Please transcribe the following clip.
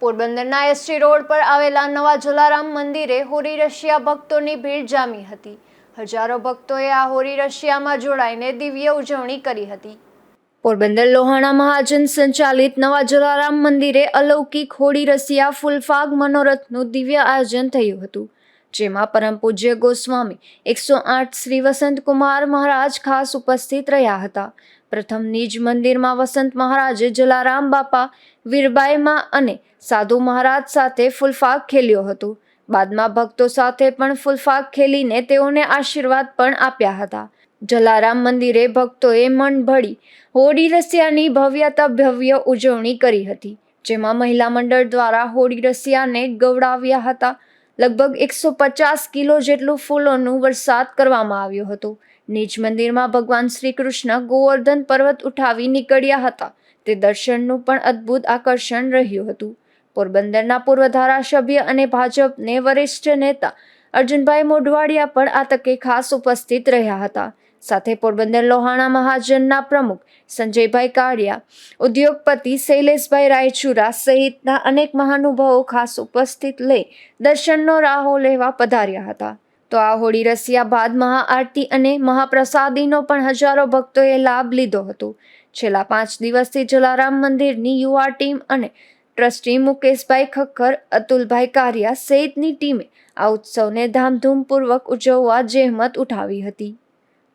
પોરબંદરના ST road પર આવેલા નવા જલારામ મંદિરે હોરી રશિયા ભક્તોની ભીડ જામી હતી. હજારો ભક્તોએ આ હોરી રશિયામાં જોડાઈને દિવ્ય ઉજવણી કરી હતી. પોરબંદર લોહાણા મહાજન સંચાલિત નવા જલારામ મંદિરે અલૌકિક હોળી રસિયા ફૂલફાગ મનોરથનું દિવ્ય આયોજન થયું હતું. જેમાં પરમ પૂજ્ય ગોસ્વામી એકસો આઠ શ્રી વસંતકુમાર મહારાજ ખાસ ઉપસ્થિત રહ્યા હતા. પ્રથમ નિજ મંદિરમાં વસંત મહારાજે જલારામ બાપા વીરબાઈમાં અને સાધુ મહારાજ સાથે ફૂલફાક ખેલ્યો હતો. બાદમાં ભક્તો સાથે પણ ફૂલફાક ખેલીને તેઓને આશીર્વાદ પણ આપ્યા હતા. જલારામ મંદિરે ભક્તોએ મન ભળી હોળી રસિયાની ભવ્યતા ભવ્ય ઉજવણી કરી હતી, જેમાં મહિલા મંડળ દ્વારા હોળી રસિયાને ગવડાવ્યા હતા. લગભગ એકસો પચાસ કિલો જેટલું ફૂલોનું વરસાદ કરવામાં આવ્યો હતો. નિજ મંદિરમાં ભગવાન શ્રી કૃષ્ણ ગોવર્ધન પર્વત ઉઠાવી નીકળ્યા હતા. તે દર્શનનું પણ અદ્ભુત આકર્ષણ રહ્યું હતું. પોરબંદરના પૂર્વ ધારાસભ્ય અને ભાજપને વરિષ્ઠ નેતા અર્જુનભાઈ મોઢવાડિયા પણ આ તકે ખાસ ઉપસ્થિત રહ્યા હતા. સાથે પોરબંદર લોહાણા મહાજનના પ્રમુખ સંજયભાઈ કાળિયા, ઉદ્યોગપતિ શૈલેષભાઈ રાયચુરા સહિતના અનેક મહાનુભાવો ખાસ ઉપસ્થિત લઈ દર્શનનો રાહો લેવા પધાર્યા હતા. તો આ હોળી રસિયા બાદ મહાઆરતી અને મહાપ્રસાદીનો પણ હજારો ભક્તોએ લાભ લીધો હતો. છેલ્લા પાંચ દિવસથી જલારામ મંદિરની યુવા ટીમ અને ટ્રસ્ટી મુકેશભાઈ ખક્કર, અતુલભાઈ કારિયા સહિતની ટીમે આ ઉત્સવને ધામધૂમપૂર્વક ઉજવવા જહેમત ઉઠાવી હતી.